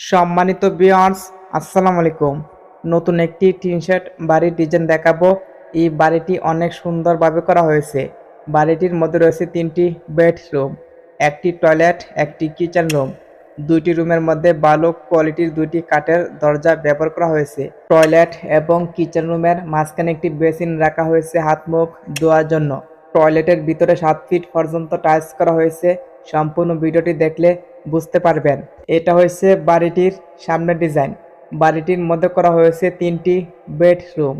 সম্মানিত বিয়ার্স আসসালামু আলাইকুম। নতুন একটি টিন শেড বাড়ির ডিজাইন দেখাবো। এই বাড়িটি অনেক সুন্দরভাবে করা হয়েছে। বাড়িটির মধ্যে রয়েছে তিনটি বেডরুম একটি টয়লেট একটি কিচেন রুম দুইটি রুমের মধ্যে ভালো কোয়ালিটির দুইটি কাঠের দরজা ব্যবহার করা হয়েছে। টয়লেট এবং কিচেন রুমের মাঝখানে একটি বেসিন রাখা হয়েছে হাত মুখ ধোয়ার জন্য। টয়লেটের ভিতরে সাত ফিট পর্যন্ত টাইলস করা হয়েছে। সম্পূর্ণ ভিডিওটি দেখলে বুঝতে পারবেন। এটা হয়েছে বাড়িটির সামনের ডিজাইন। বাড়িটির মধ্যে করা হয়েছে তিনটি বেডরুম,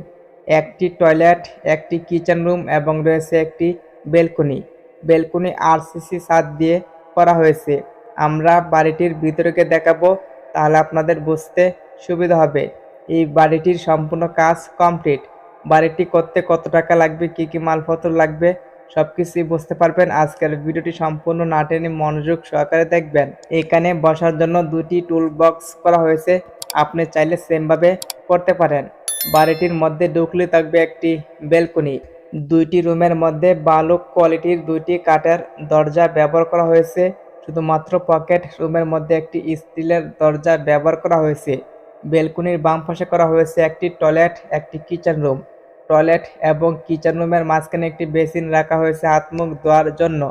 একটি টয়লেট, একটি কিচেন রুম এবং রয়েছে একটি বেলকনি। বেলকনি আরসিসি ছাদ দিয়ে করা হয়েছে। আমরা বাড়িটির ভিতরকে দেখাবো, তাহলে আপনাদের বুঝতে সুবিধা হবে। এই বাড়িটির সম্পূর্ণ কাজ কমপ্লিট। বাড়িটি করতে কত টাকা লাগবে, কি কি মালপত্র লাগবে সবকিছুই বুঝতে পারবেন। আজকের ভিডিওটি সম্পূর্ণ না মনোযোগ সহকারে দেখবেন। এখানে বসার জন্য দুটি টুল বক্স করা হয়েছে। আপনি চাইলে সেমভাবে করতে পারেন। বাড়িটির মধ্যে ঢুকলে থাকবে একটি বেলকনি দুইটি রুমের মধ্যে ভালো কোয়ালিটির দুইটি কাঠের দরজা ব্যবহার করা হয়েছে। শুধুমাত্র পকেট রুমের মধ্যে একটি স্টিলের দরজা ব্যবহার করা হয়েছে। বেলকনির বাম পাশে করা হয়েছে একটি টয়লেট একটি কিচেন রুম টয়লেট এবং কিচেন রুমের মাঝখানে একটি বেসিন রাখা হয়েছে হাত মুখ ধোয়ার জন্য।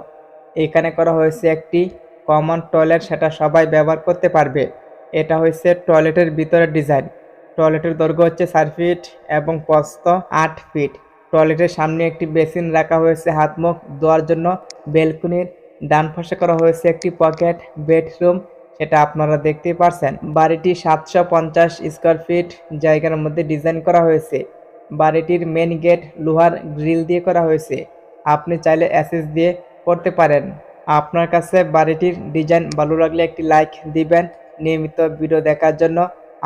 এখানে করা হয়েছে একটি কমন টয়লেট, সেটা সবাই ব্যবহার করতে পারবে। এটা হয়েছে টয়লেটের ভিতরের ডিজাইন। টয়লেটের দৈর্ঘ্য হচ্ছে চার ফিট এবং প্রস্থ আট ফিট। টয়লেটের সামনে একটি বেসিন রাখা হয়েছে হাত মুখ ধোয়ার জন্য। বেলকনির ডান পাশে করা হয়েছে একটি পকেট বেডরুম, সেটা আপনারা দেখতেই পারছেন। বাড়িটি সাতশো পঞ্চাশ স্কোয়ার ফিট জায়গার মধ্যে ডিজাইন করা হয়েছে। বাড়িটির মেন গেট লোহার গ্রিল দিয়ে করা হয়েছে। আপনি চাইলে অ্যাসেস দিয়ে করতে পারেন। আপনার কাছে বাড়িটির ডিজাইন ভালো লাগলে একটি লাইক দিবেন। নিয়মিত ভিডিও দেখার জন্য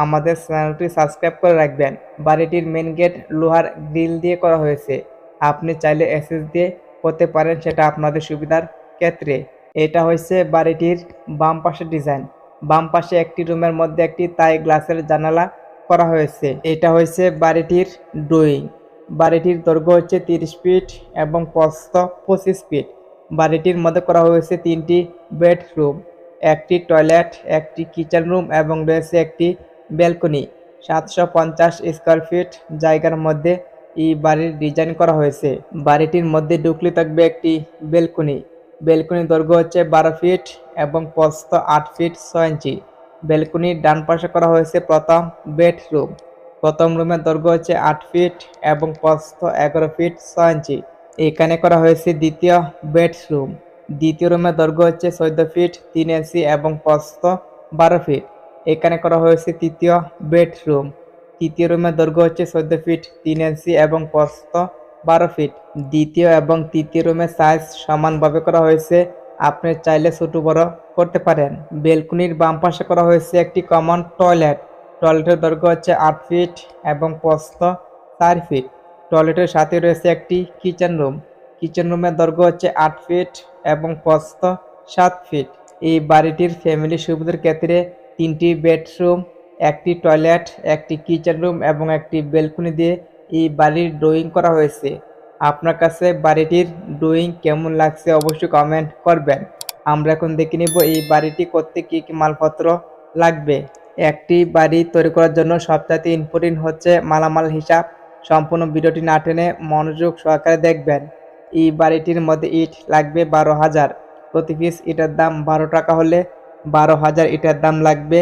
আমাদের চ্যানেলটি সাবস্ক্রাইব করে রাখবেন। বাড়িটির মেন গেট লোহার গ্রিল দিয়ে করা হয়েছে। আপনি চাইলে অ্যাসেস দিয়ে করতে পারেন সেটা আপনাদের সুবিধার ক্ষেত্রে। এটা হয়েছে বাড়িটির বাম পাশের ডিজাইন বাম পাশে একটি রুমের মধ্যে একটি তাই গ্লাসের জানালা করা হয়েছে। এটা হয়েছে বাড়িটির ড্রয়িং। বাড়িটির দৈর্ঘ্য হচ্ছে তিরিশ ফিট এবং প্রস্থ পঁচিশ ফিট। বাড়িটির মধ্যে করা হয়েছে তিনটি বেডরুম। একটি টয়লেট, একটি কিচেন রুম এবং রয়েছে একটি ব্যালকনি। সাতশো পঞ্চাশ স্কোয়ার ফিট জায়গার মধ্যে এই বাড়ির ডিজাইন করা হয়েছে। বাড়িটির মধ্যে ঢুকলে থাকবে একটি বেলকনি বেলকনির দৈর্ঘ্য হচ্ছে বারো ফিট এবং প্রস্থ আট ফিট ছয় ইঞ্চি। বেলকনির ডান পাশে করা হয়েছে প্রথম বেডরুম। প্রথম রুমের দৈর্ঘ্য হচ্ছে আট ফিট এবং প্রস্থ এগারো ফিট ছয় ইঞ্চি। এখানে করা হয়েছে দ্বিতীয় বেডরুম। দ্বিতীয় রুমের দৈর্ঘ্য হচ্ছে চোদ্দ ফিট, তিন ইঞ্চি এবং প্রস্থ বারো ফিট। এখানে করা হয়েছে তৃতীয় বেডরুম। তৃতীয় রুমের দৈর্ঘ্য হচ্ছে চোদ্দ ফিট, তিন ইঞ্চি এবং প্রস্থ বারো ফিট। দ্বিতীয় এবং তৃতীয় রুমের সাইজ সমানভাবে করা হয়েছে আপনি চাইলে ছোট বড় করতে পারেন। বেলকনির বাম পাশে করা হয়েছে একটি কমন টয়লেট টয়লেটের দৈর্ঘ্য হচ্ছে আট ফিট এবং প্রস্থ চার ফিট টয়লেটের সাথে রয়েছে একটি কিচেন রুম কিচেন রুমের দৈর্ঘ্য হচ্ছে আট ফিট এবং প্রস্থ সাত ফিট এই বাড়িটির ফ্যামিলি সুবিধার ক্ষেত্রে তিনটি বেডরুম একটি টয়লেট একটি কিচেন রুম এবং একটি বেলকনি দিয়ে এই বাড়ির ড্রয়িং করা হয়েছে। আপনার কাছে বাড়িটির ড্রয়িং কেমন লাগছে অবশ্যই কমেন্ট করবেন। আমরা এখন দেখে নিব এই বাড়িটি করতে কি কি মালপত্র লাগবে। একটি বাড়ি তৈরি করার জন্য সবচাইতে ইম্পর্টেন্ট হচ্ছে মালামাল হিসাব। সম্পূর্ণ ভিডিওটি না টেনে মনোযোগ সহকারে দেখবেন। এই বাড়িটির মধ্যে ইট লাগবে বারো হাজার। প্রতি পিস ইটার দাম বারো টাকা হলে বারো হাজার ইটার দাম লাগবে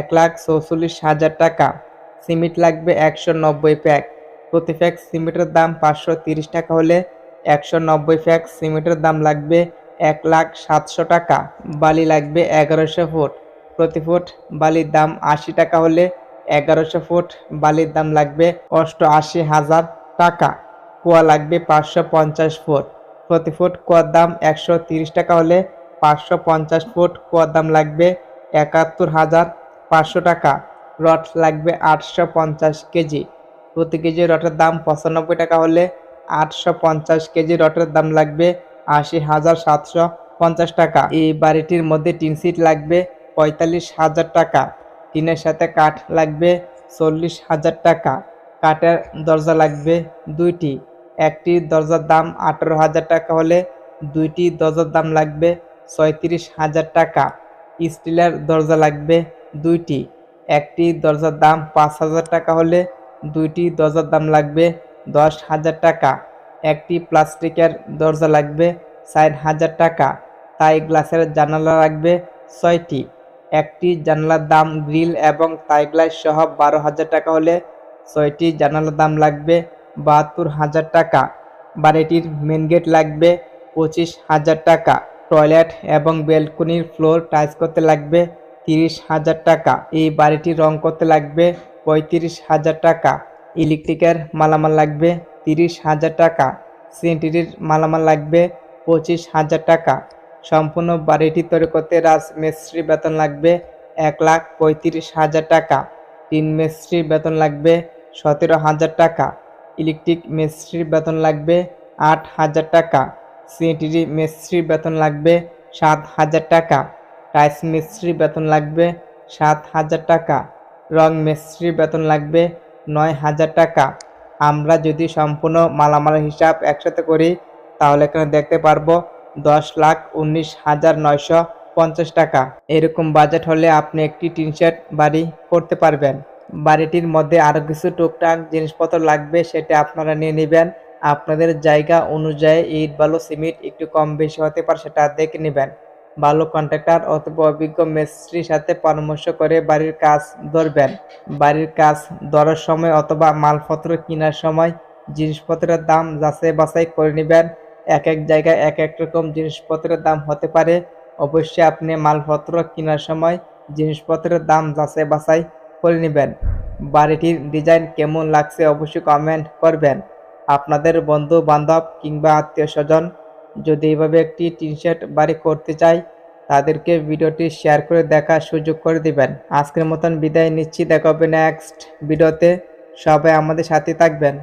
এক লাখ চৌচল্লিশ হাজার টাকা। সিমেন্ট লাগবে একশো নব্বই প্যাক প্রতি প্যাক সিমেন্টের দাম পাঁচশো তিরিশ টাকা হলে একশো নব্বই প্যাক সিমেন্টের দাম লাগবে এক লাখ সাতশো টাকা, বালি লাগবে এগারোশো ফুট। প্রতি ফুট বালির দাম আশি টাকা হলে এগারোশো ফুট বালির দাম লাগবে অষ্টআশি হাজার টাকা, কুয়া লাগবে পাঁচশো পঞ্চাশ ফুট। প্রতি ফুট কুয়ার দাম একশো তিরিশ টাকা হলে পাঁচশো পঞ্চাশ ফুট কুয়ার দাম লাগবে একাত্তর হাজার পাঁচশো টাকা, রড লাগবে আটশো পঞ্চাশ কেজি। প্রতি কেজি রটের দাম পঁচানব্বই টাকা হলে আটশো পঞ্চাশ কেজি রটের দাম লাগবে আশি হাজার সাতশো পঞ্চাশ টাকা। এই বাড়িটির মধ্যে টিন সিট লাগবে পঁয়তাল্লিশ হাজার টাকা। টিনের সাথে কাঠ লাগবে চল্লিশ হাজার টাকা। কাঠের দরজা লাগবে দুইটি। একটি দরজার দাম আঠারো হাজার টাকা হলে দুইটি দরজার দাম লাগবে ছয়ত্রিশ হাজার টাকা। স্টিলের দরজা লাগবে দুইটি। একটি দরজার দাম পাঁচ হাজার টাকা হলে দুইটি দরজার দাম লাগবে দশ হাজার টাকা, একটি প্লাস্টিকের দরজা লাগবে ষাট হাজার টাকা, তাই গ্লাসের জানালা লাগবে ছয়টি, একটি জানালার দাম গ্রিল এবং তাই গ্লাস সহ বারো হাজার টাকা হলে ছয়টি জানালার দাম লাগবে বাহাত্তর হাজার টাকা, বাড়িটির মেন গেট লাগবে পঁচিশ হাজার টাকা টয়লেট এবং বেলকনির ফ্লোর টাইলস করতে লাগবে তিরিশ হাজার টাকা, এই বাড়িটি রং করতে লাগবে পঁয়ত্রিশ হাজার টাকা। ইলেকট্রিকের মালামাল লাগবে তিরিশ হাজার টাকা। সিএনটির মালামাল লাগবে পঁচিশ হাজার টাকা। সম্পূর্ণ বাড়িটি তৈরি করতে রাজমিস্ত্রি বেতন লাগবে এক লাখ পঁয়ত্রিশ হাজার টাকা। তিন মিস্ত্রির বেতন লাগবে সতেরো হাজার টাকা। ইলেকট্রিক মিস্ত্রির বেতন লাগবে আট হাজার টাকা। সিএনটিরি মিস্ত্রির বেতন লাগবে সাত হাজার টাকা। টাইস মিস্ত্রির বেতন লাগবে সাত হাজার টাকা। রং মিস্ত্রির বেতন লাগবে নয় হাজার টাকা। আমরা যদি সম্পূর্ণ মালামাল হিসাব একসাথে করি, তাহলে এখানে দেখতে পারব দশ লাখ উনিশ হাজার নয়শো পঞ্চাশ টাকা। এরকম বাজেট হলে আপনি একটি টিন শেড বাড়ি করতে পারবেন। বাড়িটির মধ্যে আরও কিছু টুকটাক জিনিসপত্র লাগবে, সেটা আপনারা নিয়ে নেবেন। আপনাদের জায়গা অনুযায়ী ইট বালু, সিমেন্ট একটু কম বেশি হতে পারে, সেটা দেখে নেবেন। ভালো কন্ট্রাক্টর অথবা অভিজ্ঞ মিস্ত্রির সাথে পরামর্শ করে বাড়ির কাজ ধরবেন। বাড়ির কাজ ধরার সময় অথবা মালপত্র কেনার সময় জিনিসপত্রের দাম যাচাই বাছাই করে নেবেন। এক এক জায়গায় এক এক রকম জিনিসপত্রের দাম হতে পারে। অবশ্যই আপনি মালপত্র কেনার সময় জিনিসপত্রের দাম যাচাই বাছাই করে নেবেন। বাড়িটির ডিজাইন কেমন লাগছে অবশ্যই কমেন্ট করবেন। আপনাদের বন্ধু বান্ধব কিংবা আত্মীয় স্বজন যদি এভাবে একটি টিন বাড়ি করতে চায় তাদেরকে ভিডিওটি শেয়ার করে দেখার সুযোগ করে দিবেন। আজকের মতন বিদায় নিচ্ছি। দেখা হবে নেক্সট ভিডিওতে। সবাই আমাদের সাথে থাকবেন।